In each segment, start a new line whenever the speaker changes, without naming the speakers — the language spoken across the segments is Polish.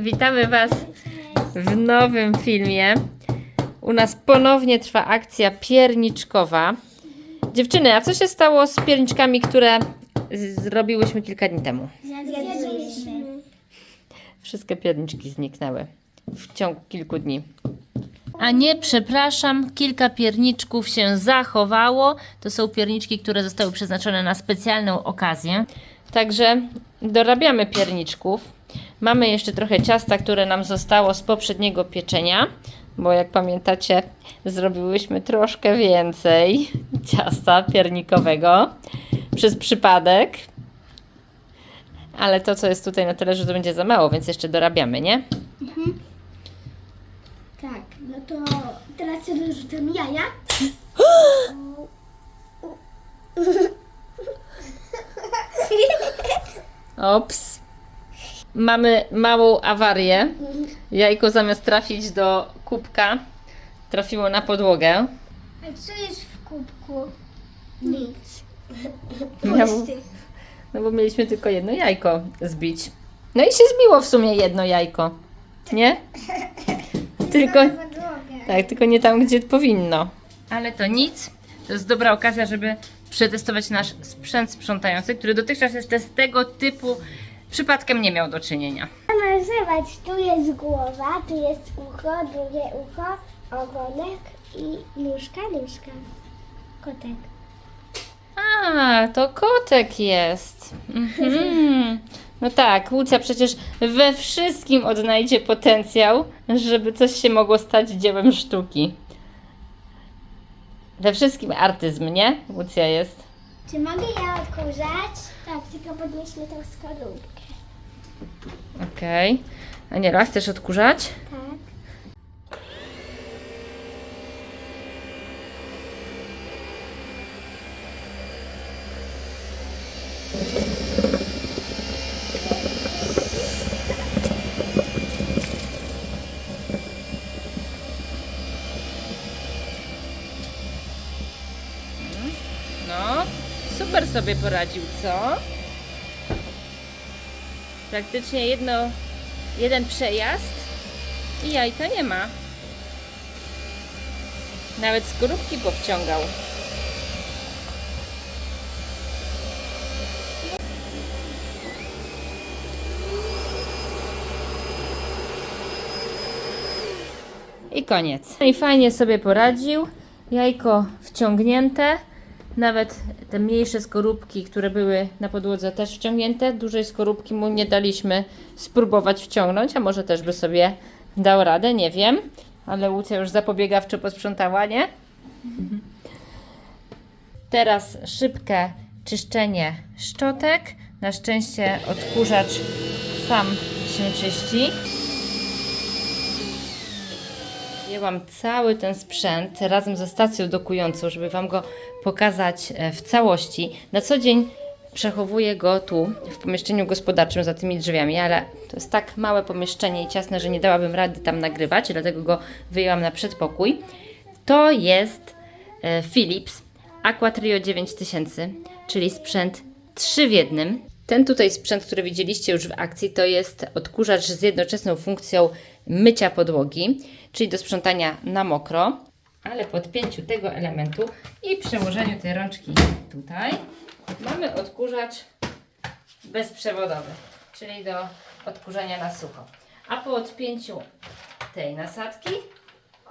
Witamy Was w nowym filmie. U nas ponownie trwa akcja pierniczkowa. Dziewczyny, a co się stało z pierniczkami, które zrobiłyśmy kilka dni temu?
Zjadliśmy.
Wszystkie pierniczki zniknęły w ciągu kilku dni. A nie, przepraszam, kilka pierniczków się zachowało. To są pierniczki, które zostały przeznaczone na specjalną okazję. Także dorabiamy pierniczków. Mamy jeszcze trochę ciasta, które nam zostało z poprzedniego pieczenia, bo jak pamiętacie, zrobiłyśmy troszkę więcej ciasta piernikowego przez przypadek. Ale to, co jest tutaj na talerzu, to będzie za mało, więc jeszcze dorabiamy, nie?
Tak, no to teraz sobie dorzucam jaja.
Ops. Mamy małą awarię. Jajko zamiast trafić do kubka, trafiło na podłogę.
A co jest w kubku? Nic.
Miało- No bo mieliśmy tylko jedno jajko zbić. No i się zbiło w sumie jedno jajko. Nie? Tylko, tak, tylko nie tam, gdzie powinno. Ale to nic. To jest dobra okazja, żeby przetestować nasz sprzęt sprzątający, który dotychczas jeszcze z tego typu przypadkiem nie miał do czynienia.
Zobacz, tu jest głowa, tu jest ucho, drugie ucho, ogonek i nóżka, nóżka. Kotek.
A, to kotek jest. Mhm. No tak, Łucja przecież we wszystkim odnajdzie potencjał, żeby coś się mogło stać dziełem sztuki. We wszystkim artyzm, nie? Łucja jest.
Czy mogę ja odkurzać? Tak, tylko podnieśmy tą skorupkę.
Okej. Aniela, chcesz odkurzać? No, super sobie poradził, co? Praktycznie jedno, jeden przejazd i jajka nie ma. Nawet skorupki powciągał. I koniec. No i fajnie sobie poradził. Jajko wciągnięte. Nawet te mniejsze skorupki, które były na podłodze też wciągnięte. Dużej skorupki mu nie daliśmy spróbować wciągnąć, a może też by sobie dał radę, nie wiem. Ale Łucja już zapobiegawczo posprzątała, nie? Teraz szybkie czyszczenie szczotek. Na szczęście odkurzacz sam się czyści. Wzięłam cały ten sprzęt razem ze stacją dokującą, żeby Wam go pokazać e, w całości. Na co dzień przechowuję go tu, w pomieszczeniu gospodarczym za tymi drzwiami, ale to jest tak małe pomieszczenie i ciasne, że nie dałabym rady tam nagrywać, dlatego go wyjęłam na przedpokój. To jest e, Philips Aqua Trio 9000, czyli sprzęt 3 w jednym. Ten tutaj sprzęt, który widzieliście już w akcji, to jest odkurzacz z jednoczesną funkcją mycia podłogi, czyli do sprzątania na mokro. Ale po odpięciu tego elementu i przełożeniu tej rączki tutaj, mamy odkurzacz bezprzewodowy, czyli do odkurzania na sucho. A po odpięciu tej nasadki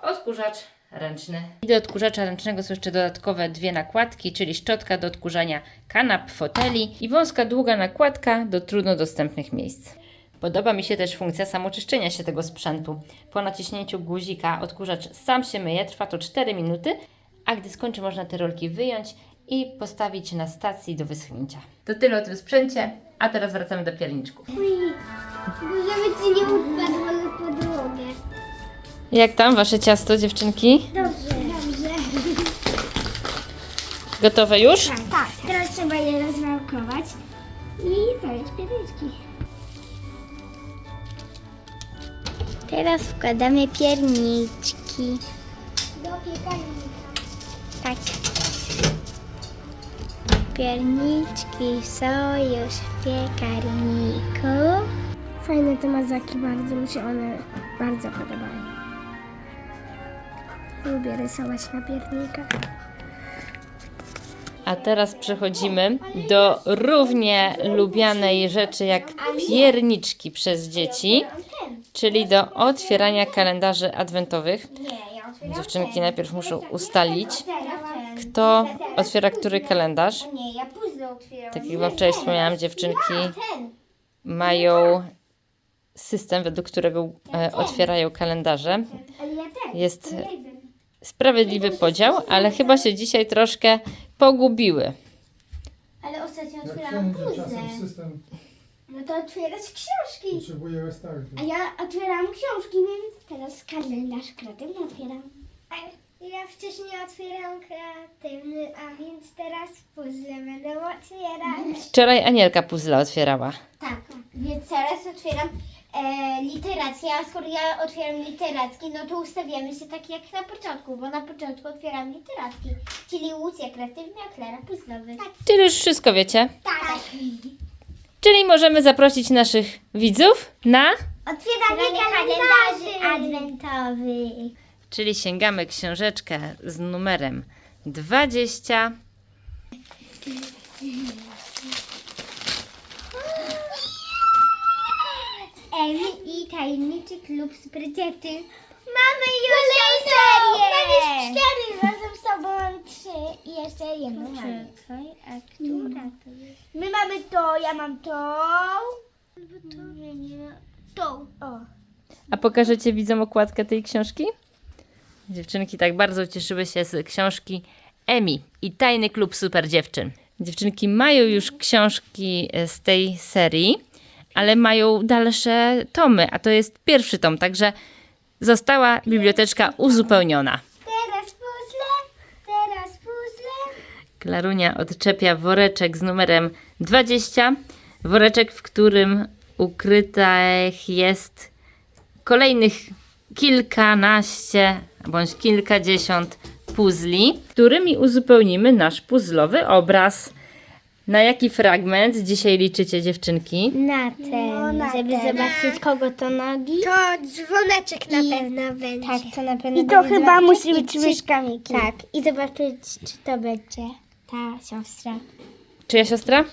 odkurzacz ręczny. I do odkurzacza ręcznego są jeszcze dodatkowe dwie nakładki, czyli szczotka do odkurzania kanap, foteli i wąska, długa nakładka do trudno dostępnych miejsc. Podoba mi się też funkcja samoczyszczenia się tego sprzętu. Po naciśnięciu guzika odkurzacz sam się myje, trwa to 4 minuty, a gdy skończy można te rolki wyjąć i postawić na stacji do wyschnięcia. To tyle o tym sprzęcie, a teraz wracamy do pierniczków.
Uj, żeby ci nie na podłogę.
Jak tam wasze ciasto, dziewczynki?
Dobrze. Dobrze.
Gotowe już?
Tak, tak. Teraz trzeba je rozwałkować i zrobić pierniczki. Teraz wkładamy pierniczki. Do piekarnika. Tak. Pierniczki są już w piekarniku. Fajne te mazaki, bardzo mi się one bardzo podobają. Lubię rysować na piernikach.
A teraz przechodzimy do równie lubianej rzeczy jak pierniczki przez dzieci, czyli do otwierania kalendarzy adwentowych. Dziewczynki najpierw muszą ustalić, kto otwiera który kalendarz.
Nie, ja puzzle otwieram.
Tak jak Wam wczoraj wspomniałam, dziewczynki mają system, według którego e, otwierają kalendarze. Jest sprawiedliwy podział, ale chyba się dzisiaj troszkę pogubiły.
Ale ostatnio otwierałam puzzle. To otwierać książki.
potrzebuje restartu.
A ja otwieram książki, więc teraz kalendarz kreatywny otwieram. A ja wcześniej otwieram kreatywny, a więc teraz puzzle będę otwierać.
Wczoraj Anielka puzzle otwierała.
Tak, więc teraz otwieram e, literację, a skoro ja otwieram literacki, no to ustawiamy się tak jak na początku, bo na początku otwieram literacki, czyli Łucja kreatywny, a Klara puzzlowy. Tak.
Czyli już wszystko wiecie.
tak.
Czyli możemy zaprosić naszych widzów na...
Otwieranie kalendarzy adwentowych.
Czyli sięgamy książeczkę z numerem 20.
Emi i tajemniczy klub dziewczyn. Mamy już serię! Mamy już cztery, razem z tobą mam trzy i jeszcze jedną mamy. a która to jest? My mamy to, ja mam tą. Albo to. Nie, nie. Tą. O.
A pokażecie widzom okładkę tej książki? Dziewczynki tak bardzo cieszyły się z książki Emi i Tajny Klub Super Dziewczyn. Dziewczynki mają już książki e, z tej serii, ale mają dalsze tomy, a to jest pierwszy tom, także została biblioteczka uzupełniona.
Teraz puzzle, teraz puzzle.
Klarunia odczepia woreczek z numerem 20. Woreczek, w którym ukrytych jest kolejnych kilkanaście bądź kilkadziesiąt puzli, którymi uzupełnimy nasz puzzlowy obraz. Na jaki fragment dzisiaj liczycie dziewczynki?
Na ten, żeby zobaczyć kogo to nogi. To dzwoneczek na pewno będzie. Tak, to na pewno
I to chyba musi być
i
łyżka Miki.
Tak, i zobaczyć, czy to będzie ta siostra.
Czyja siostra?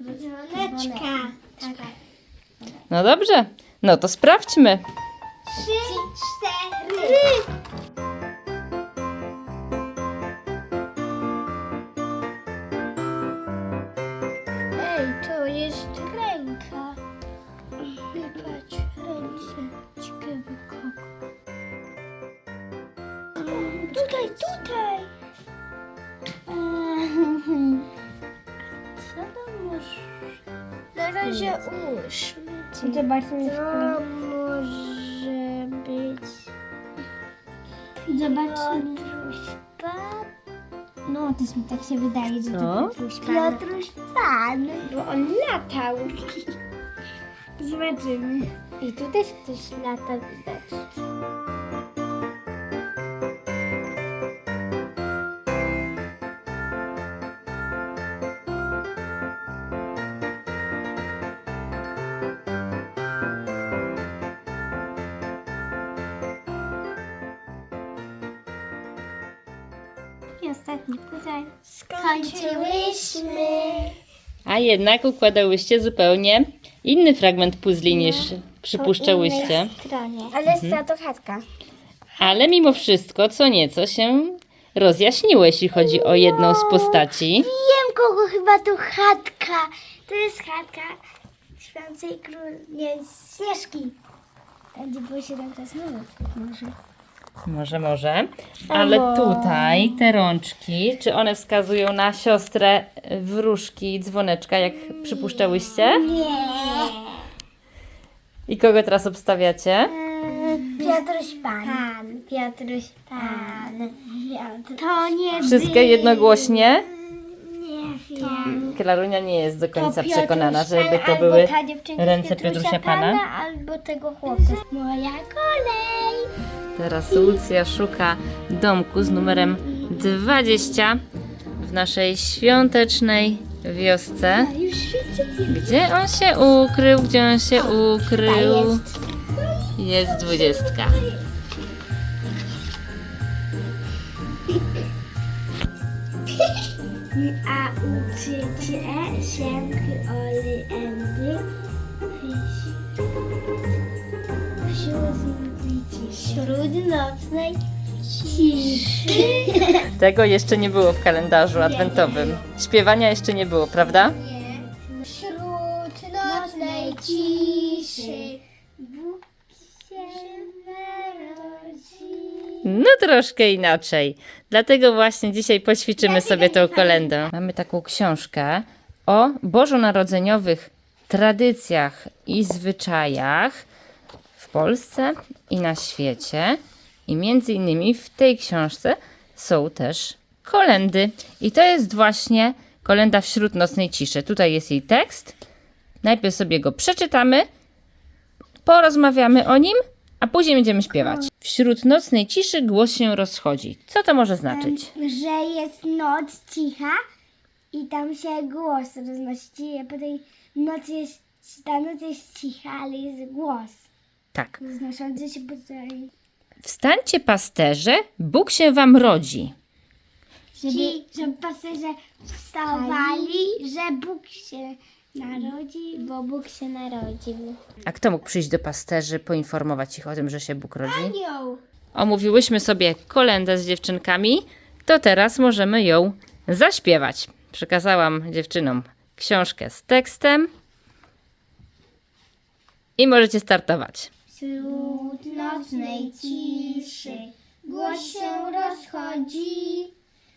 Dzwoneczka. Tak.
No dobrze, no to sprawdźmy.
Trzy, cztery. Tutaj, tutaj. Co to może? Na razie ułóżmy.
Zobaczmy
To może być. Zobaczmy. No, też mi tak się wydaje, że
Co?
to Piotruś Pan. Piotruś Pan, bo on latał. Zobaczymy. I tu też ktoś lata widać. I ostatni puzzle. Skończyłyśmy.
A jednak układałyście zupełnie inny fragment puzli niż przypuszczałyście.
Stronie.
Ale jest to chatka.
Ale mimo wszystko co nieco się rozjaśniło, jeśli chodzi o jedną z postaci.
Wiem kogo chyba to chatka. To jest chatka śpiącej król... Nie, Śnieżki. Będzie było 7 krasnoludków może.
Może, może. Ale tutaj te rączki, czy one wskazują na siostrę wróżki dzwoneczka, jak przypuszczałyście?
Nie.
I kogo teraz obstawiacie?
Piotruś Pan. Pan. Piotruś Pan. To nie
Wszystkie
by-
jednogłośnie?
Nie wiem.
Klarunia nie jest do końca
Piotruś
przekonana, żeby
Pan,
to
albo
były
ta dziewczynka z
ręce
Piotrusia
Piotrusia Pana.
Albo tego chłopca. Moja kolej.
Teraz Lucja szuka domku z numerem 20 w naszej świątecznej wiosce. Gdzie on się ukrył? Gdzie on się ukrył?
jest.
Dwudziestka.
A uczycie się oli endy wśród nocnej.
Tego jeszcze nie było w kalendarzu adwentowym. Śpiewania jeszcze nie było, prawda?
Wśród nocnej ciszy Bóg się narodzi.
No troszkę inaczej. Dlatego właśnie dzisiaj poćwiczymy sobie tą kolendę. Mamy taką książkę o bożonarodzeniowych tradycjach i zwyczajach w Polsce i na świecie. I między innymi w tej książce są też kolendy. I to jest właśnie kolenda wśród nocnej ciszy. Tutaj jest jej tekst. Najpierw sobie go przeczytamy, porozmawiamy o nim, a później będziemy śpiewać. Wśród nocnej ciszy głos się rozchodzi. Co to może znaczyć?
Że jest noc cicha i tam się głos roznosi. Po tej nocy jest, ta noc jest cicha, ale jest głos
Tak.
roznoszący się po całej...
Wstańcie pasterze, Bóg się wam rodzi.
Żeby, żeby pasterze wstawali, że Bóg się narodzi, bo Bóg się narodził.
A kto mógł przyjść do pasterzy, poinformować ich o tym, że się Bóg rodzi?
Anioł!
Omówiłyśmy sobie kolendę z dziewczynkami, to teraz możemy ją zaśpiewać. Przekazałam dziewczynom książkę z tekstem i możecie startować.
Wśród nocnej ciszy głos się rozchodzi.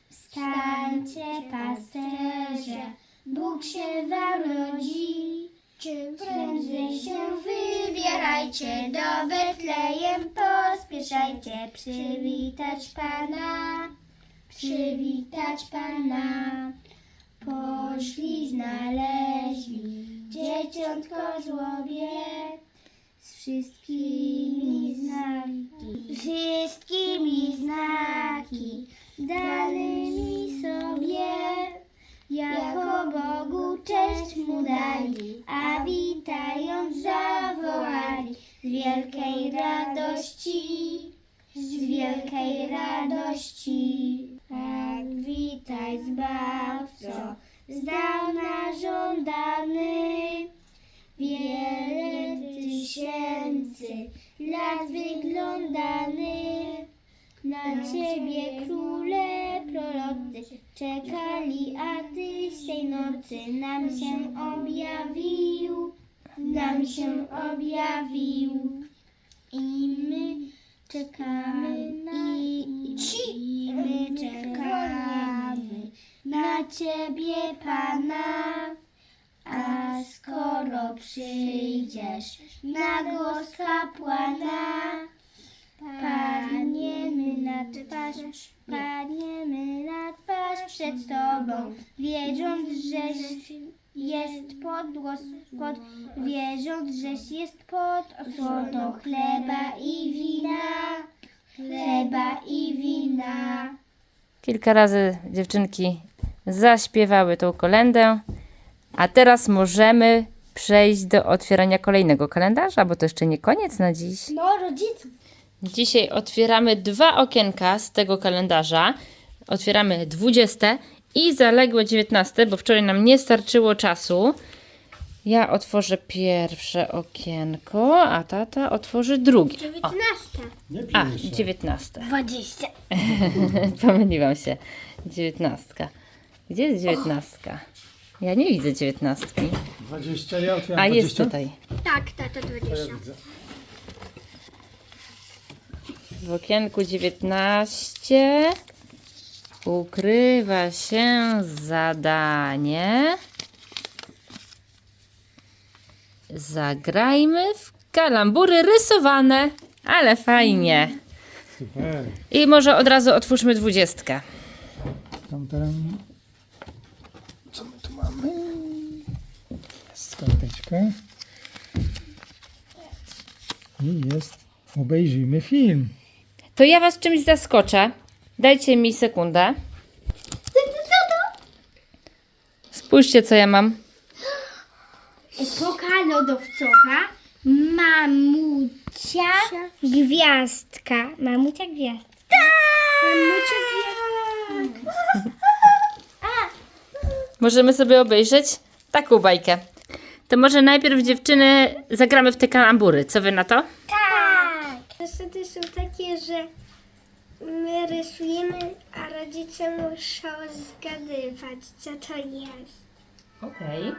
Wstańcie pasterze, Bóg się wam rodzi. Czym prędzej się wybierajcie do Betlejem, pospieszajcie przywitać Pana, przywitać Pana. Poszli, znaleźli dzieciątko żłobie z wszystkimi znaki, wszystkimi znaki danymi sobie. Jako Bogu cześć mu dali, a witając zawołali z wielkiej radości, z wielkiej radości. Tak witaj Zbawco, z dawna żądany. Wiele tysięcy lat wyglądany na ciebie króle prorocy czekali, a tyś tej nocy nam się objawił, nam się objawił i my czekamy i, i my czekamy na ciebie Pana. A skoro przyjdziesz na głos kapłana, padniemy na twarz, padniemy na twarz przed Tobą, wierząc, żeś jest pod głos, pod, wierząc, żeś jest pod osłoną chleba i wina, chleba i wina.
Kilka razy dziewczynki zaśpiewały tą kolendę, a teraz możemy przejść do otwierania kolejnego kalendarza, bo to jeszcze nie koniec na dziś.
No, rodziców.
Dzisiaj otwieramy dwa okienka z tego kalendarza. Otwieramy 20 i zaległe 19, bo wczoraj nam nie starczyło czasu. Ja otworzę pierwsze okienko, a tata otworzy drugie. O,
19.
Nie
a,
pierwsze.
19.
20.
Pomyliłam się. 19. Gdzie jest 19? Ja nie widzę 19.
20, ja otwieram
A
20.
jest tutaj.
Tak, tata,
To ja
20.
widzę.
W okienku 19 ukrywa się zadanie. Zagrajmy w kalambury rysowane, ale fajnie.
Super.
I może od razu otwórzmy dwudziestkę.
Tam, tam. Mamy? Jest karteczka. I jest. Obejrzyjmy film.
To ja was czymś zaskoczę. Dajcie mi sekundę. Spójrzcie, co ja mam.
Epoka lodowcowa. Mamucia gwiazdka. Mamucia gwiazdka. Tak! Mamucia gwiazdka.
Możemy sobie obejrzeć taką bajkę. To może najpierw dziewczyny zagramy w te kalambury. Co wy na to?
Tak! Zasady są takie, że my rysujemy, a rodzice muszą zgadywać, co to jest.
Okej.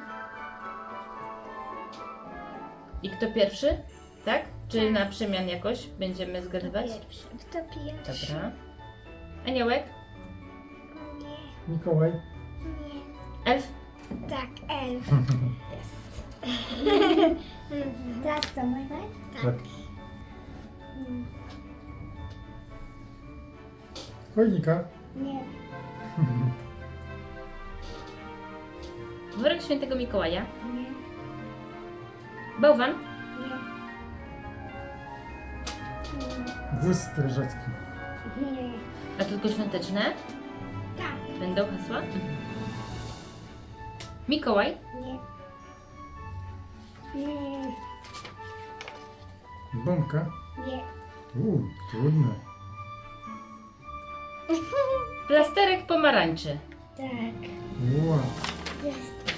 I kto pierwszy? Tak? Czy na przemian jakoś będziemy zgadywać?
Kto pierwszy?
Dobra. Aniołek?
Nie,
Mikołaj.
nie.
Elf?
Tak, elf. Teraz to mój
Tak. Chojnika.
Nie.
Worek świętego Mikołaja?
Nie.
Bałwan?
Nie.
Wóz strażacki.
Nie.
A to tylko świąteczne?
Tak.
Będą hasła? Mikołaj?
Nie. Nie.
Bombka.
Nie.
Uuu, trudne.
Plasterek pomarańczy.
Tak.
Ua.
Jest.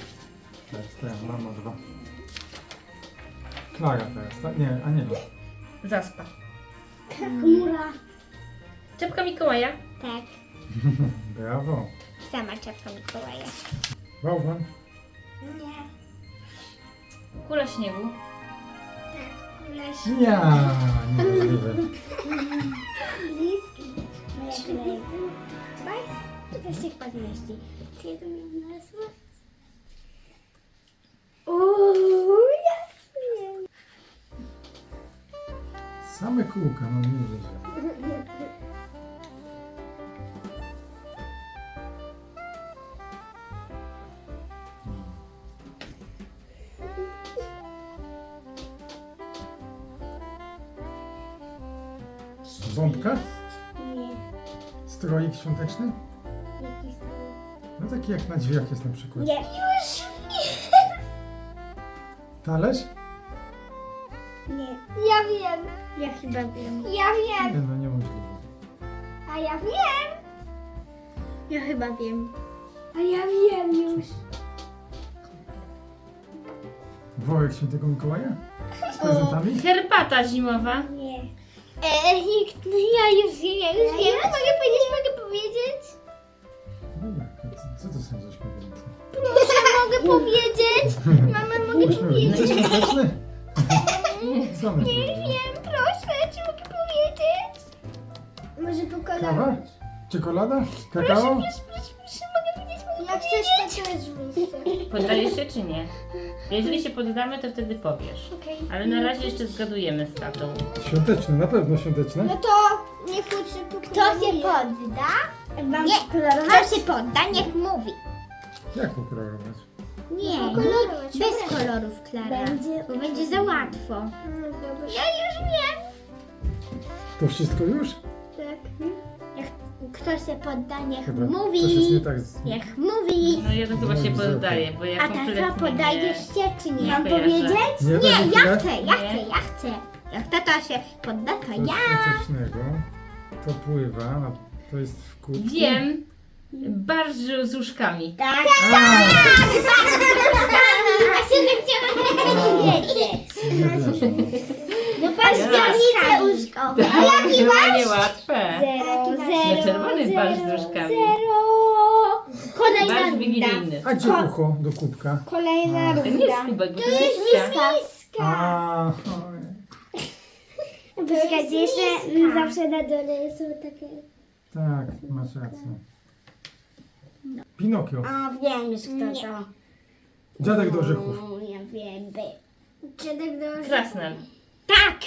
Teraz mama dwa. Klara teraz, tak? Nie, Aniela.
Zaspa.
Chmura.
Czepka Mikołaja?
Tak.
Brawo.
Sama czapka Mikołaja.
Bałwan.
Nie.
Kula śniegu?
Tak. Leś.
Ja, niemożliwe.
Bliski. Dawaj. To też się podmieści. Co ja to miałam nazwać? Uuu, ja wiem.
Same kółka, no nie wierzę. Świąteczny?
Jaki?
No taki jak na drzwiach jest na przykład.
Nie. Już wiem.
Talerz?
Nie. Ja wiem. Ja chyba wiem. Ja wiem.
Nie no, niemożliwe.
A ja wiem. Ja chyba wiem. A ja wiem już.
Worek świętego Mikołaja? Z prezentami?
Herbata zimowa?
Nie. E, nikt, no ja już wiem, ja już wiem. Mogę powiedzieć, mogę powiedzieć?
No jak? Co, co to są za śmiewięce?
Proszę, mogę powiedzieć? Mama, mogę
Uśmiech,
powiedzieć?
świąteczny? Co one
Nie wiem, proszę, czy mogę powiedzieć? Może po
Kawa? Czekolada? Kakao?
Proszę, proszę, proszę, mogę powiedzieć, mogę Jak chcesz, to też.
Poddajesz się czy nie? Jeżeli się poddamy, to wtedy powiesz.
Okej.
Ale na razie jeszcze zgadujemy z tatą.
Świąteczne, na pewno świąteczne.
No to niech Kto się podda? Wam nie, kto się podda, niech mówi.
Jak pokolorować?
Nie, bez kolorów, Klara. Będzie, bo będzie za łatwo. Ja już wiem.
To wszystko już?
Tak. Jak kto się podda, niech
Chyba
mówi.
coś jest nie tak z...
Niech mówi.
No ja to chyba się poddaję, bo ja
A
kompletnie
tata podajesz
nie...
się, czy nie?
nie
Mam
kojarzę.
powiedzieć?
Nie,
Nie, ja chcę, ja
Nie.
chcę, ja chcę. Jak tata się podda, to
Coś
ja.
świątecznego. To pływa, to jest w kubku.
Wiem. Barż z łóżkami.
Tak.
A,
A się nie chciałam wiedzieć. No patrz, pianicę łóżkowe. A jaki masz?
niełatwe.
Zero, zero,
czerwony barsz z różkami.
Zero. Kolejna runda.
wigilijny.
A gdzie ucho do kubka?
Kolejna
To nie jest kubek, bo to jest miska.
A, oj.
Poczekajcie, jeszcze zawsze na dole są takie...
tak, masz rację. Pinokio.
A wiem już kto to.
Dziadek do orzechów.
Ja wiem, by. Dziadek do
Krasnal.
Tak!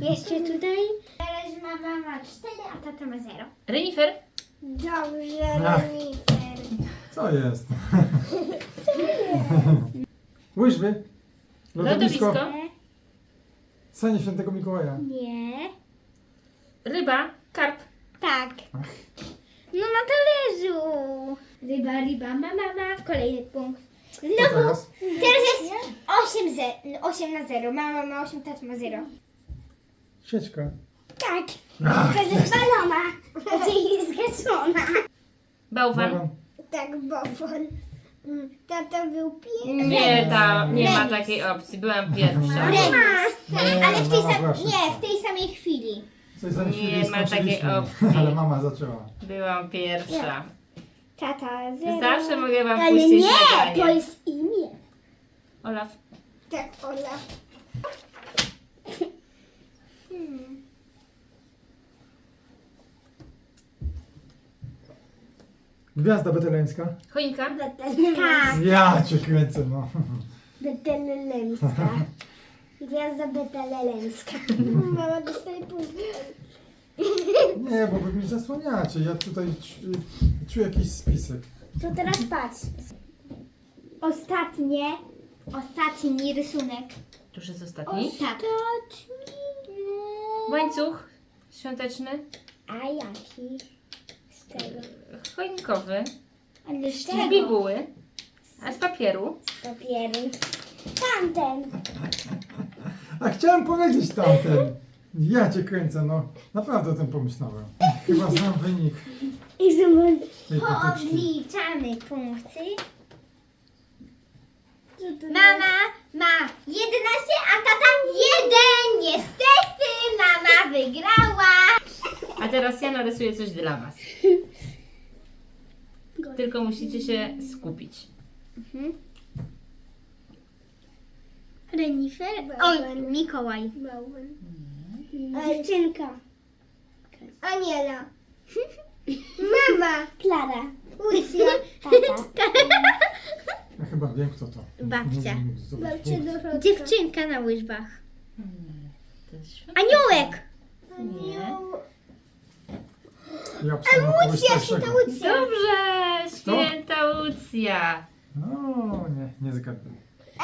Jeszcze tutaj. Teraz mama ma 4, a tata ma 0.
Renifer.
Dobrze,
Ach.
Renifer.
Co jest? Łyżwy. Lodowisko. Sanie świętego Mikołaja.
Nie.
Ryba. Karp.
Tak. No na talerzu. Ryba, ryba, mama, mama. Kolejny punkt. Znowu.
teraz?
Teraz jest 8, ze, 8 na 0. Mama ma 8, tata ma 0.
Sieczka.
Tak. To jest balona. Czyli jest zgaszona.
Bałwan?
Bałwan.
Tak, bobon. Mm, Tata był pierwszy.
Nie, tam nie ma takiej opcji. Byłam pierwsza.
Remis.
Nie,
Ale w tej,
mama
sam, nie, w tej samej chwili.
Coś za
Nie
chwilę
ma takiej opcji.
Ale mama zaczęła.
Byłam pierwsza.
Tata, 0.
Zawsze mogę wam
Ale
puścić
nie,
nagranie.
to jest imię.
Olaf.
Tak, Olaf. Hmm.
Gwiazda beteleńska.
Choinka?
Tak,
Ja cię kręcę, no.
Betlelemska. Gwiazda Betlelemska. Mama dostaje punkt.
Nie, bo wy mi zasłaniacie. Ja tutaj czu- czuję jakiś spisek.
To teraz patrz. Ostatnie, ostatni rysunek.
Tuż jest ostatni.
Ostatni.
Łańcuch świąteczny.
A jaki? Z tego.
Choinkowy.
Ale z
Z
czego?
bibuły. A z papieru.
Papieru. Tamten.
A chciałem powiedzieć tamten. Ja cię kręcę, no. Naprawdę o tym pomyślałem. Chyba znam wynik
I zobacz.
tej potyczki.
Poodliczamy punkty. Mama ma 11, a tata 1. Niestety mama wygrała.
A teraz ja narysuję coś dla was. Tylko musicie się skupić.
Renifer? Oj, Mikołaj. Dziewczynka. Aniela. Mama. Klara. Lucja. Tata.
Ja chyba wiem kto to.
Babcia.
Punkt.
Dziewczynka na łyżwach.
To jest
Aniołek.
Nie.
Ja obstawiam kogoś starszego.
Dobrze! Święta Lucja!
No, nie, nie zgadnę.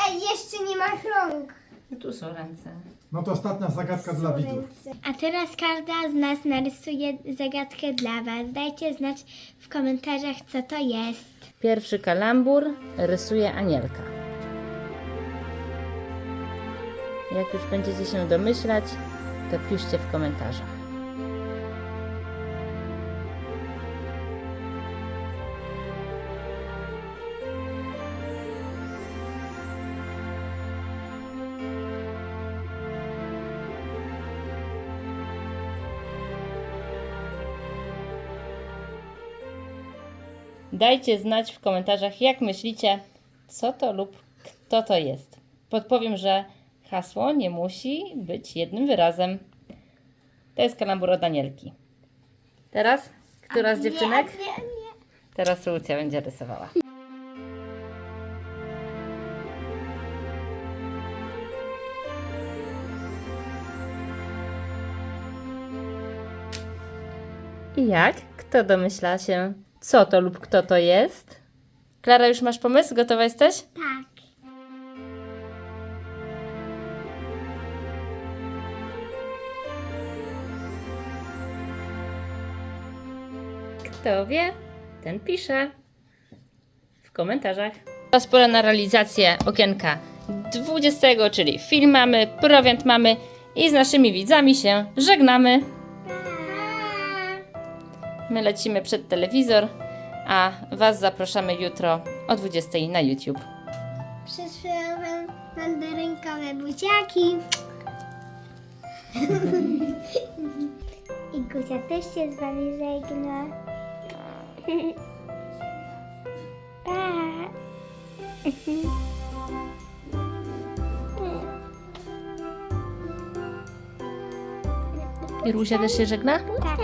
Ej, jeszcze nie ma rąk.
Tu są ręce.
No to ostatnia zagadka dla widzów.
A teraz każda z nas narysuje zagadkę dla Was. Dajcie znać w komentarzach, co to jest.
Pierwszy kalambur rysuje anielka. Jak już będziecie się domyślać, to piszcie w komentarzach. Dajcie znać w komentarzach, jak myślicie, co to lub kto to jest. Podpowiem, że hasło nie musi być jednym wyrazem. To jest kalambur od Danielki. Teraz? Która z dziewczynek?
Nie, nie.
Teraz Lucja będzie rysowała. I jak? Kto domyśla się, co to lub kto to jest? Klara, już masz pomysł? Gotowa jesteś?
Tak.
Kto wie, ten pisze w komentarzach. Teraz pora na realizację okienka 20, czyli film mamy, prowiant mamy i z naszymi widzami się żegnamy. My lecimy przed telewizor, a Was zapraszamy jutro o 20 na YouTube.
Przyszłam mandarynkowe buziaki. I Guzia też się z wami żegna. Pa.
I Ruzia też się żegna?
Tak.